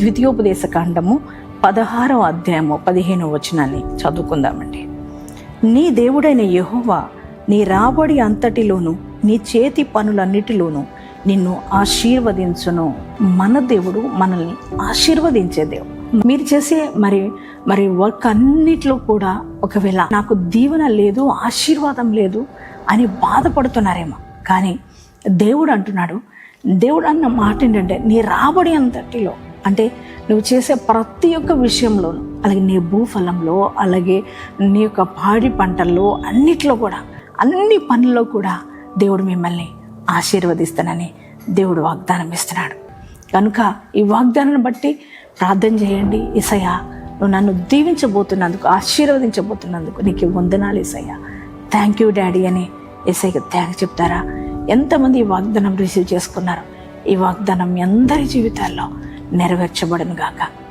ద్వితీయోపదేశ కాండము పదహారవ అధ్యాయము పదిహేనవ వచనాన్ని చదువుకుందామండి. నీ దేవుడైన యహోవా నీ రాబడి అంతటిలోను నీ చేతి పనులన్నిటిలోనూ నిన్ను ఆశీర్వదించును. మన దేవుడు మనల్ని ఆశీర్వదించే దేవుడు. మీరు చేసే మరి మరి వర్క్ అన్నిట్లో కూడా ఒకవేళ నాకు దీవెన లేదు ఆశీర్వాదం లేదు అని బాధపడుతున్నారేమో. కానీ దేవుడు అంటున్నాడు దేవుడు అన్న మాట ఏంటంటే నీ రాబడి అంతటిలో అంటే నువ్వు చేసే ప్రతి ఒక్క విషయంలోనూ అలాగే నీ భూఫలంలో అలాగే నీ యొక్క పాడి పంటల్లో అన్నిట్లో కూడా అన్ని పనుల్లో కూడా దేవుడు మిమ్మల్ని ఆశీర్వదిస్తానని దేవుడు వాగ్దానం ఇస్తున్నాడు. కనుక ఈ వాగ్దానాన్ని బట్టి ప్రార్థన చేయండి. ఇసయ నువ్వు నన్ను దీవించబోతున్నందుకు ఆశీర్వదించబోతున్నందుకు నీకు వందనాలు ఇసయ్య థ్యాంక్ యూ డాడీ అని ఎస్ఐకి థ్యాంక్ చెప్తారా? ఎంతమంది ఈ వాగ్దానం రిసీవ్ చేసుకున్నారు? ఈ వాగ్దానం మీ అందరి జీవితాల్లో నెరవేర్చబడను గాక